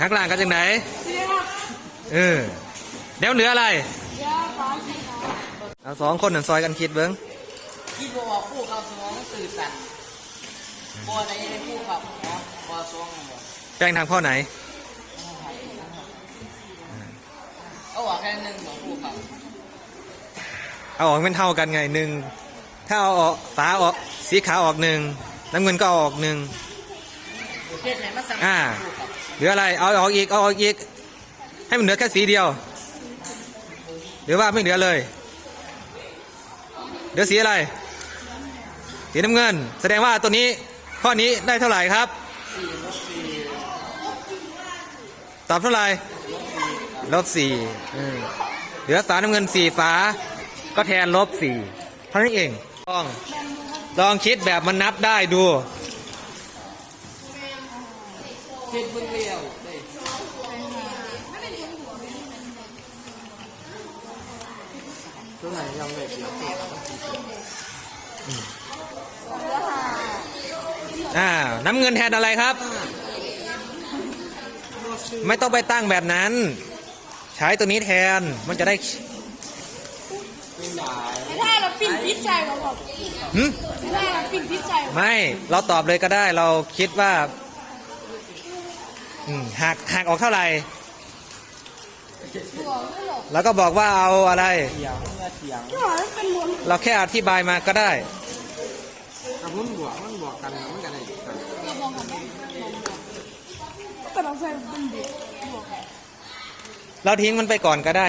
หักล่างกันจังไหนเรียกว่าเออเดี๋ยวเหลืออะไรเรียกฟ้าสีขาวเอาสองคนนั่นซอยกันคิดเบิ้งที่บอกคู่กับสมองตื่นตันบอในคู่กับหมอบอสวงหมอแป้งทางพ่อไหนเอาออกแค่หนึ่งบอกคู่กับเอาออกเป็นเท่ากันไงหนึ่งถ้าเอาออกฝาออกสีขาวออกหนึ่งน้ำเงินก็เอาออกหนึ่งเพศไหนมาสั่งอ่าคู่กับ เหลืออะไร เอาออกอีก เอาออกอีก ให้มันเหลือแค่สีเดียว หรือว่าไม่เหลือเลย เหลือสีอะไร สีน้ำเงิน แสดงว่าตัวนี้ข้อนี้ได้เท่าไหร่ครับลบสี่ตอบเท่าไหร่ ลบสี่เหลือสารน้ำเงินสี่ฝา ก็แทนลบสี่เท่านั้นเอง ลอง ลองคิดแบบมันนับได้ดู เพศบึ้งเลี้ยวเลยตัวไหนยังไม่เสียเปรียบอ่าน้ำเงินแทนอะไรครับ ไม่ต้องไปตั้งแบบนั้น ใช้ตัวนี้แทนมันจะได้ไม่ได้ไม่ได้เราปิ่นพิษใจเราบอกหึไม่ได้เราปิ่นพิษใจไม่ เราตอบเลยก็ได้เราคิดว่า อืมหักหักออกเท่าไหร่แล้วก็บอกว่าเอาอะไรเถียงเมื่อเถียงก็เป็นมวลเราแค่อธิบายมาก็ได้ ถ้ามันบวกมันบวกกันมันกันได้เรามองกันไหมก็ต้องใส่เป็นเด็กเราทิ้งมันไปก่อนก็ได้